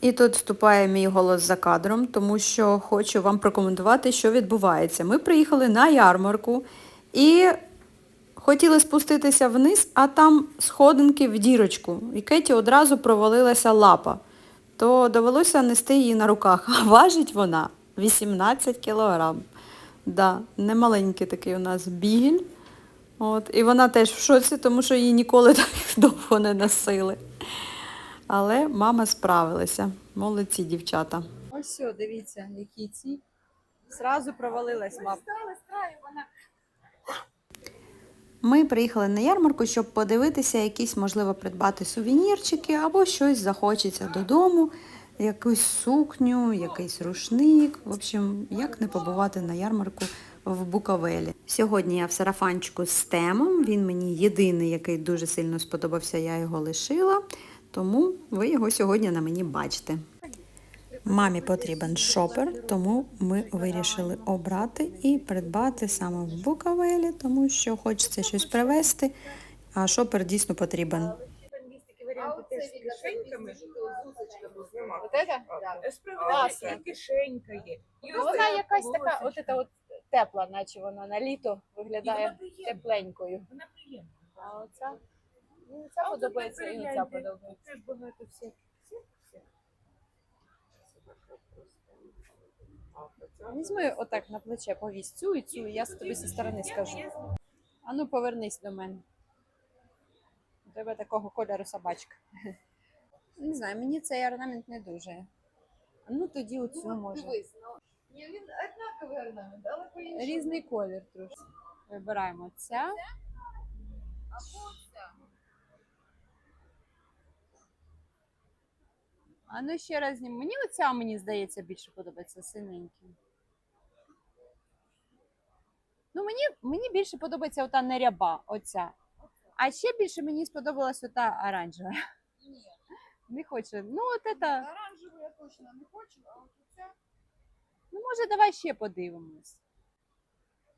І тут вступає мій голос за кадром, тому що хочу вам прокоментувати, що відбувається. Ми приїхали на ярмарку і хотіли спуститися вниз, а там сходинки в дірочку. І Кеті одразу провалилася лапа. То довелося нести її на руках. А важить вона 18 кілограм. Да, немаленький такий у нас бігель. От, і вона теж в шоці, тому що її ніколи так довго не носили. Але мама справилася. Молодці дівчата. Ось все, дивіться, які ці. Зразу провалилась мама. Ми приїхали на ярмарку, щоб подивитися, якісь, можливо, придбати сувенірчики або щось захочеться додому, якусь сукню, якийсь рушник. В общем, як не побувати на ярмарку в Буковелі. Сьогодні я в сарафанчику з темом. Він мені єдиний, який дуже сильно сподобався, я його лишила. Тому ви його сьогодні на мені бачите. Мамі потрібен шопер, тому ми вирішили обрати і придбати саме в Буковелі, тому що хочеться щось привезти, а шопер дійсно потрібен. Кишеньками. Кишенька є. Вона якась така, от це от тепла, наче вона на літо виглядає вона приємна. тепленькою. Вона приємна. Оця, ну, ця подобається і ця подобається. Теж багато всіх. Візьми отак на плече повісь цю і цю, і я тобі зі сторони скажу. А ну повернись до мене. У тебе такого кольору собачка. Не знаю, мені цей орнамент не дуже. Ну тоді оцю може. Дивись, ну ні, він однаковий орнамент, але по-іншому. Різний колір трошки. Вибираємо ця. Або А ну ще раз. Мені оця, мені здається, більше подобається синеньким. Ну, мені, мені більше подобається ота неряба, оця. А ще більше мені сподобалась ота оранжева. Ні, Не хоче. Ну, от это. оранжеву я точно не хочу, а от ця Ну, може, давай ще подивимось.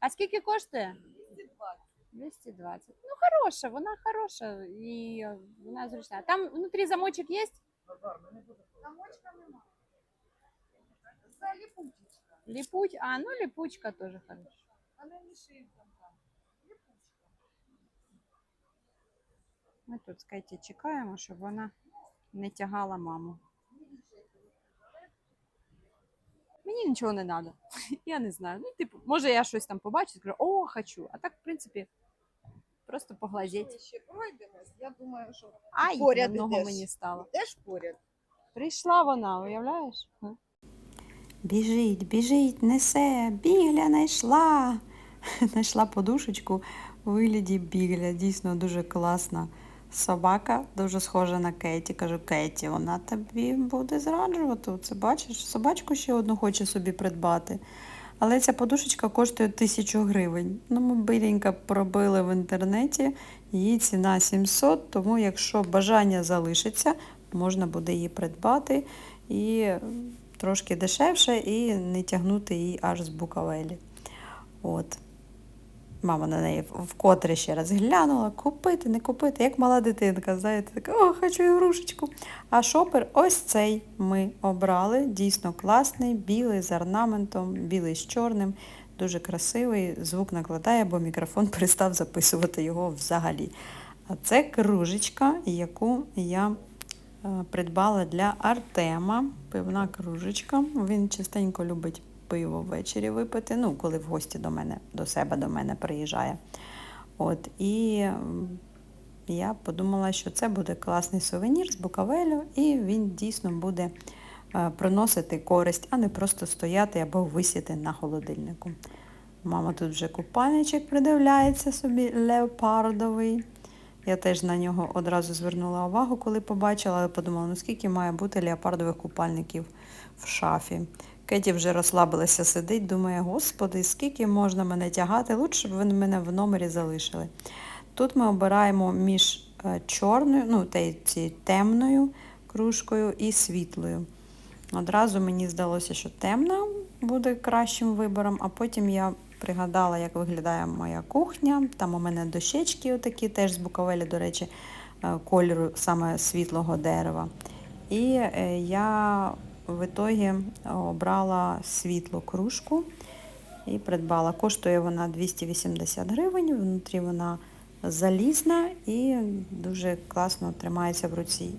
А скільки коштує? 220. 220. Ну, хороша, вона хороша і е, вона зручна. Там внутрі замочок є? Замочка немає. Це липучечка. Липуч. А, ну липучка теж хороша. Вона не там. Липучка. Ми тут з Кеті чекаємо, щоб вона не тягала маму. Мені нічого не треба. Я не знаю. Ну, типу, може, я щось там побачу, скажу, о, хочу. А так, в принципі, просто поглазіть. Ми ще пройдемось. Я думаю, що Ай, поряд ідеш. мені стало. йдеш поряд. Прийшла вона, уявляєш? Біжить, біжить, несе, бігля знайшла. Знайшла подушечку у вигляді бігля. Дійсно дуже класна собака, дуже схожа на Кеті. Кажу, Кеті, вона тобі буде зраджувати. Це бачиш, собачку ще одну хоче собі придбати. Але ця подушечка коштує тисячу гривень. Ну, ми биленько пробили в інтернеті, її ціна 700, тому якщо бажання залишиться, можна буде її придбати і трошки дешевше і не тягнути її аж з букавелі. От. Мама на неї вкотре ще раз глянула, купити, не купити, як мала дитинка, знаєте, така, о, хочу ігрушечку. А шопер ось цей ми обрали. Дійсно класний, білий з орнаментом, білий з чорним, дуже красивий. Звук накладає, бо мікрофон перестав записувати його взагалі. А це кружечка, яку я е, придбала для Артема. Пивна кружечка. Він частенько любить пиво ввечері випити, ну, коли в гості до мене, до себе до мене приїжджає. От, і я подумала, що це буде класний сувенір з Буковелю, і він дійсно буде е, приносити користь, а не просто стояти або висіти на холодильнику. Мама тут вже купальничок придивляється собі леопардовий. Я теж на нього одразу звернула увагу, коли побачила, але подумала, ну скільки має бути леопардових купальників в шафі. Кеті вже розслабилася, сидить, думає, господи, скільки можна мене тягати, лучше б ви мене в номері залишили. Тут ми обираємо між е, чорною, ну, цією темною кружкою і світлою. Одразу мені здалося, що темна буде кращим вибором, а потім я пригадала, як виглядає моя кухня. Там у мене дощечки отакі, теж з Буковелі, до речі, е, кольору саме світлого дерева. І е, я в ітогі обрала світлу кружку і придбала. Коштує вона 280 гривень, внутрі вона залізна і дуже класно тримається в руці.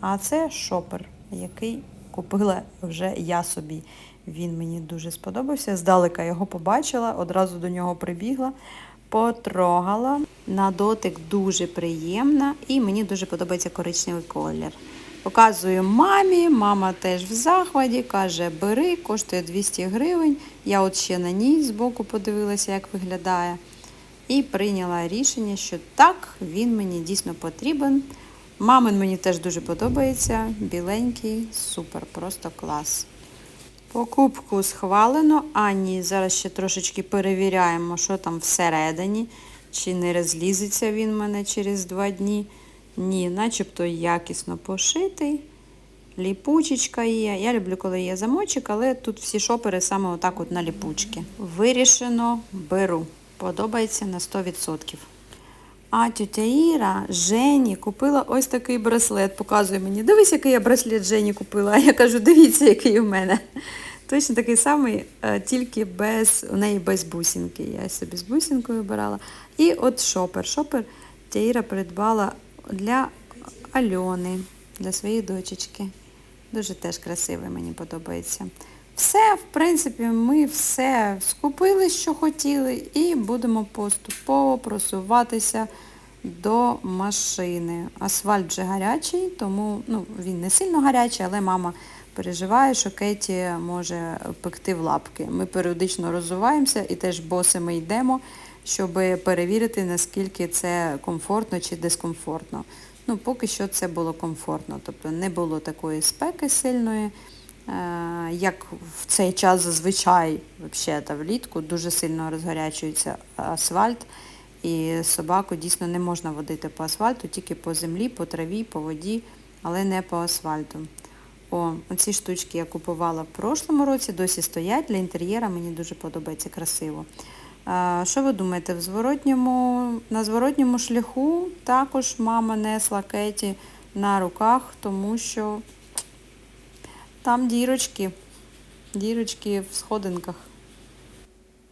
А це шопер, який купила вже я собі. Він мені дуже сподобався. Здалека його побачила, одразу до нього прибігла, потрогала. На дотик дуже приємна і мені дуже подобається коричневий колір. Показую мамі, мама теж в захваті, каже, бери, коштує 200 гривень. Я от ще на ній збоку подивилася, як виглядає. І прийняла рішення, що так, він мені дійсно потрібен. Мамин мені теж дуже подобається. Біленький, супер, просто клас. Покупку схвалено. Ані, зараз ще трошечки перевіряємо, що там всередині. Чи не розлізеться він в мене через два дні. Ні, начебто якісно пошитий. Ліпучечка є. Я люблю, коли є замочок, але тут всі шопери саме отак от на ліпучки. Вирішено, беру. Подобається на 100%. А тетя Іра Жені купила ось такий браслет. Показує мені. Дивись, який я браслет Жені купила. А я кажу, дивіться, який у мене. Точно такий самий, е, тільки без, у неї без бусинки. Я собі з бусинкою обирала. І от шопер. Шопер тетя Іра придбала для Альони, для своєї дочечки. Дуже теж красивий, мені подобається. Все, в принципі, ми все скупили, що хотіли, і будемо поступово просуватися до машини. Асфальт вже гарячий, тому ну, він не сильно гарячий, але мама переживає, що Кеті може пекти в лапки. Ми періодично розуваємося і теж босими йдемо, щоб перевірити, наскільки це комфортно чи дискомфортно. Ну, поки що це було комфортно, тобто не було такої спеки сильної. Е, як в цей час зазвичай взагалі, влітку дуже сильно розгарячується асфальт, і собаку дійсно не можна водити по асфальту, тільки по землі, по траві, по воді, але не по асфальту. О, оці штучки я купувала в прошлому році, досі стоять для інтер'єра, мені дуже подобається красиво. Що ви думаєте, в зворотньому, на зворотньому шляху також мама несла Кеті на руках, тому що там дірочки, дірочки в сходинках.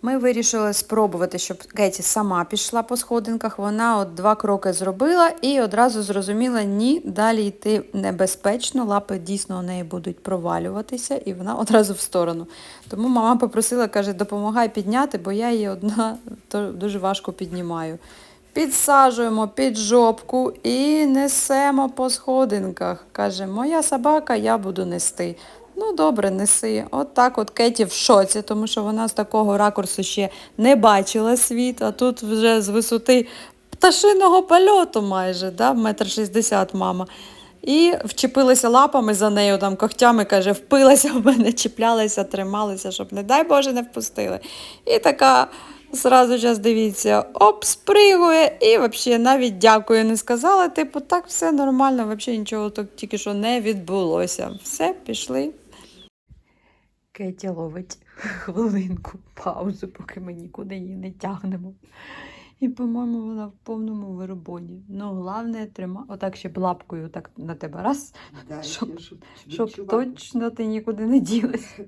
Ми вирішили спробувати, щоб Кеті сама пішла по сходинках. Вона от два кроки зробила і одразу зрозуміла, ні, далі йти небезпечно, лапи дійсно у неї будуть провалюватися, і вона одразу в сторону. Тому мама попросила, каже, допомагай підняти, бо я її одна то дуже важко піднімаю. Підсаджуємо під жопку і несемо по сходинках. Каже, моя собака, я буду нести. Ну, добре, неси. От так от Кеті в шоці, тому що вона з такого ракурсу ще не бачила світ, а тут вже з висоти пташиного польоту майже, да, метр шістдесят мама. І вчепилася лапами за нею, там когтями, каже, впилася в мене, чіплялася, трималася, щоб, не дай Боже, не впустили. І така зразу час дивіться, оп, спригує і взагалі навіть дякую не сказала. Типу, так все нормально, взагалі нічого так тільки що не відбулося. Все, пішли. Кеті ловить хвилинку, паузу, поки ми нікуди її не тягнемо. І, по-моєму, вона в повному виробоні. Ну, головне, трима, отак ще б лапкою так на тебе раз, Да, Щоб- щоб, щоб, щоб точно ти нікуди не ділась.